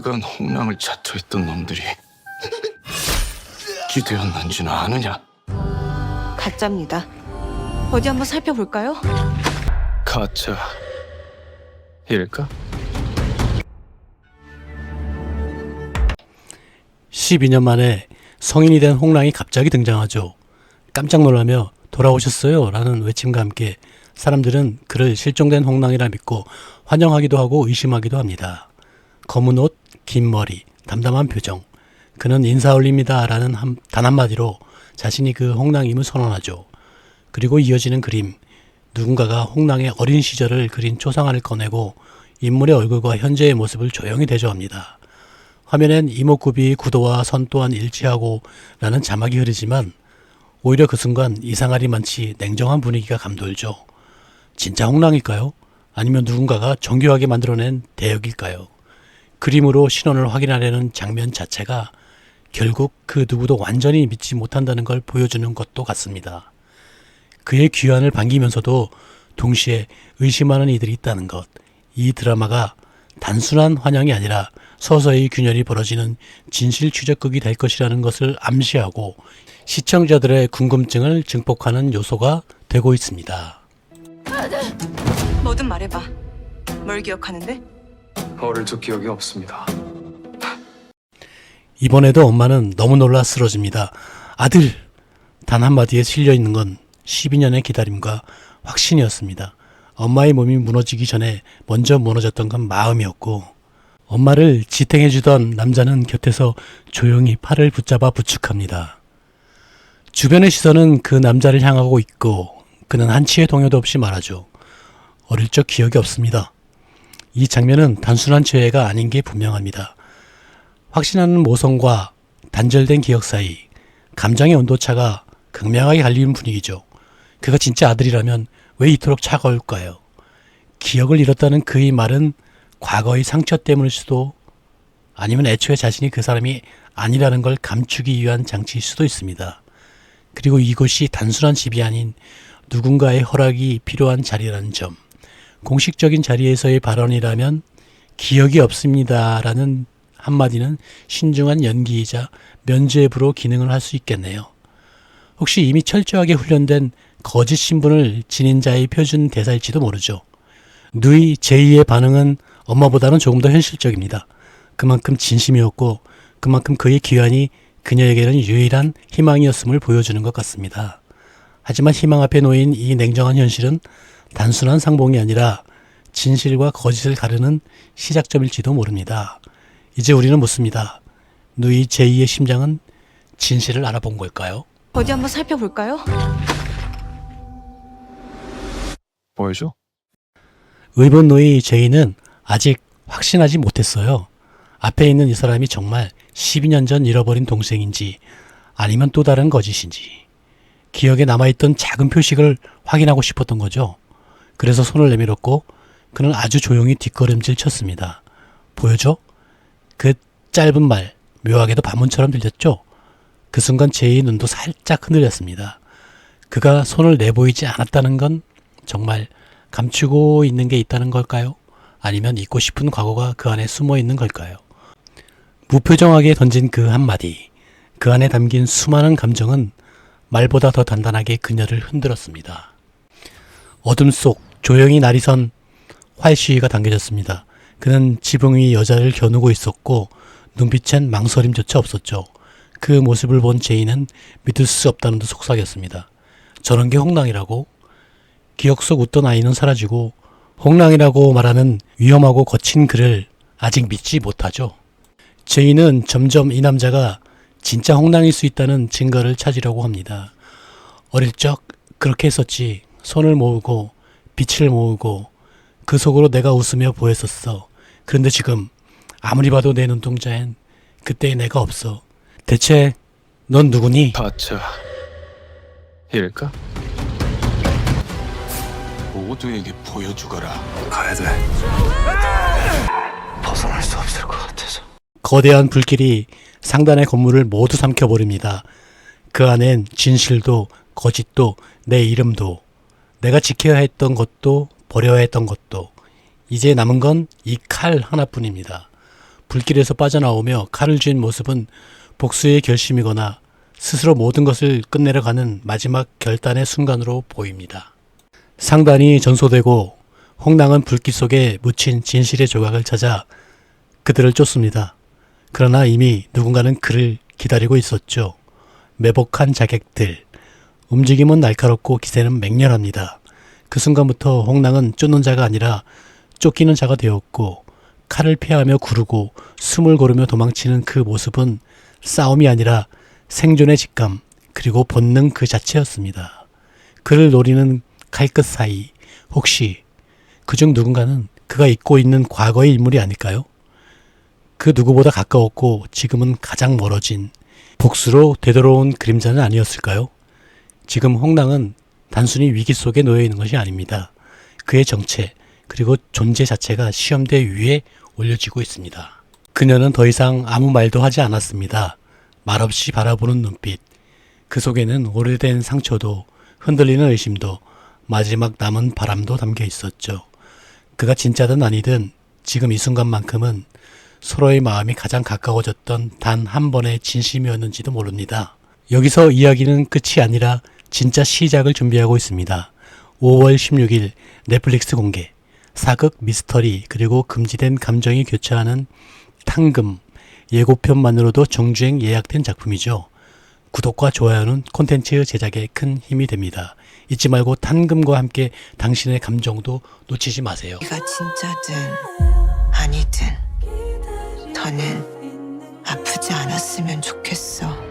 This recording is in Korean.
그간 홍랑을 자투했던 놈들이 기대였는지는 아느냐? 가짜입니다. 어디 한번 살펴볼까요? 가짜 일까? 12년 만에 성인이 된 홍랑이 갑자기 등장하죠. 깜짝 놀라며 돌아오셨어요 라는 외침과 함께 사람들은 그를 실종된 홍랑이라 믿고 환영하기도 하고 의심하기도 합니다. 검은 옷, 긴 머리, 담담한 표정. 그는 인사 올립니다 라는 한, 단 한마디로 자신이 그 홍랑임을 선언하죠. 그리고 이어지는 그림. 누군가가 홍랑의 어린 시절을 그린 초상화를 꺼내고 인물의 얼굴과 현재의 모습을 조용히 대조합니다. 화면엔 이목구비 구도와 선 또한 일치하고 라는 자막이 흐르지만 오히려 그 순간 이상하리 많지 냉정한 분위기가 감돌죠. 진짜 홍랑일까요? 아니면 누군가가 정교하게 만들어낸 대역일까요? 그림으로 신원을 확인하려는 장면 자체가 결국 그 누구도 완전히 믿지 못한다는 걸 보여주는 것도 같습니다. 그의 귀환을 반기면서도 동시에 의심하는 이들이 있다는 것. 이 드라마가 단순한 환영이 아니라 서서히 균열이 벌어지는 진실 추적극이 될 것이라는 것을 암시하고 시청자들의 궁금증을 증폭하는 요소가 되고 있습니다. 뭐든 말해봐. 뭘 기억하는데? 어릴 적 기억이 없습니다. 이번에도 엄마는 너무 놀라 쓰러집니다. 아들! 단 한마디에 실려 있는 건 12년의 기다림과 확신이었습니다. 엄마의 몸이 무너지기 전에 먼저 무너졌던 건 마음이었고, 엄마를 지탱해주던 남자는 곁에서 조용히 팔을 붙잡아 부축합니다. 주변의 시선은 그 남자를 향하고 있고, 그는 한치의 동요도 없이 말하죠. 어릴 적 기억이 없습니다. 이 장면은 단순한 죄가 아닌 게 분명합니다. 확신하는 모성과 단절된 기억 사이 감정의 온도차가 극명하게 갈리는 분위기죠. 그가 진짜 아들이라면 왜 이토록 차가울까요? 기억을 잃었다는 그의 말은 과거의 상처 때문일 수도 아니면 애초에 자신이 그 사람이 아니라는 걸 감추기 위한 장치일 수도 있습니다. 그리고 이곳이 단순한 집이 아닌 누군가의 허락이 필요한 자리라는 점. 공식적인 자리에서의 발언이라면 기억이 없습니다라는 한마디는 신중한 연기이자 면죄부로 기능을 할 수 있겠네요. 혹시 이미 철저하게 훈련된 거짓 신분을 지닌 자의 표준 대사일지도 모르죠. 누이 제이의 반응은 엄마보다는 조금 더 현실적입니다. 그만큼 진심이었고 그만큼 그의 귀환이 그녀에게는 유일한 희망이었음을 보여주는 것 같습니다. 하지만 희망 앞에 놓인 이 냉정한 현실은 단순한 상봉이 아니라 진실과 거짓을 가르는 시작점일지도 모릅니다. 이제 우리는 묻습니다. 누이 제이의 심장은 진실을 알아본 걸까요? 어디 한번 살펴볼까요? 보여줘? 의본 누이 제이는 아직 확신하지 못했어요. 앞에 있는 이 사람이 정말 12년 전 잃어버린 동생인지 아니면 또 다른 거짓인지 기억에 남아있던 작은 표식을 확인하고 싶었던 거죠. 그래서 손을 내밀었고 그는 아주 조용히 뒷걸음질 쳤습니다. 보여줘? 그 짧은 말 묘하게도 반문처럼 들렸죠? 그 순간 제이 눈도 살짝 흔들렸습니다. 그가 손을 내보이지 않았다는 건 정말 감추고 있는 게 있다는 걸까요? 아니면 잊고 싶은 과거가 그 안에 숨어 있는 걸까요? 무표정하게 던진 그 한마디, 그 안에 담긴 수많은 감정은 말보다 더 단단하게 그녀를 흔들었습니다. 어둠 속 조용히 날이 선 활시위가 당겨졌습니다. 그는 지붕 위 여자를 겨누고 있었고 눈빛엔 망설임조차 없었죠. 그 모습을 본 제이는 믿을 수 없다는 듯 속삭였습니다. 저런 게 홍랑이라고? 기억 속 웃던 아이는 사라지고 홍랑이라고 말하는 위험하고 거친 그를 아직 믿지 못하죠. 제이는 점점 이 남자가 진짜 홍랑일 수 있다는 증거를 찾으려고 합니다. 어릴 적 그렇게 했었지. 손을 모으고 빛을 모으고 그 속으로 내가 웃으며 보였었어. 그런데 지금 아무리 봐도 내 눈동자엔 그때의 내가 없어. 대체 넌 누구니? 가짜 일까? 모두에게 보여주거라. 가야 돼. 벗어날 수 없을 것 같아서. 거대한 불길이 상단의 건물을 모두 삼켜버립니다. 그 안엔 진실도 거짓도 내 이름도 내가 지켜야 했던 것도 버려야 했던 것도 이제 남은 건 이 칼 하나뿐입니다. 불길에서 빠져나오며 칼을 쥔 모습은 복수의 결심이거나 스스로 모든 것을 끝내려 가는 마지막 결단의 순간으로 보입니다. 상단이 전소되고 홍랑은 불길 속에 묻힌 진실의 조각을 찾아 그들을 쫓습니다. 그러나 이미 누군가는 그를 기다리고 있었죠. 매복한 자객들. 움직임은 날카롭고 기세는 맹렬합니다. 그 순간부터 홍랑은 쫓는 자가 아니라 쫓기는 자가 되었고 칼을 피하며 구르고 숨을 고르며 도망치는 그 모습은 싸움이 아니라 생존의 직감 그리고 본능 그 자체였습니다. 그를 노리는 칼끝 사이 혹시 그중 누군가는 그가 잊고 있는 과거의 인물이 아닐까요? 그 누구보다 가까웠고 지금은 가장 멀어진 복수로 되돌아온 그림자는 아니었을까요? 지금 홍랑은 단순히 위기 속에 놓여 있는 것이 아닙니다. 그의 정체 그리고 존재 자체가 시험대 위에 올려지고 있습니다. 그녀는 더 이상 아무 말도 하지 않았습니다. 말없이 바라보는 눈빛. 그 속에는 오래된 상처도 흔들리는 의심도 마지막 남은 바람도 담겨 있었죠. 그가 진짜든 아니든 지금 이 순간만큼은 서로의 마음이 가장 가까워졌던 단 한 번의 진심이었는지도 모릅니다. 여기서 이야기는 끝이 아니라 진짜 시작을 준비하고 있습니다. 5월 16일 넷플릭스 공개. 사극 미스터리 그리고 금지된 감정이 교차하는 탕금 예고편만으로도 정주행 예약된 작품이죠. 구독과 좋아요는 콘텐츠 제작에 큰 힘이 됩니다. 잊지 말고 탕금과 함께 당신의 감정도 놓치지 마세요. 네가 진짜든 아니든 더는 아프지 않았으면 좋겠어.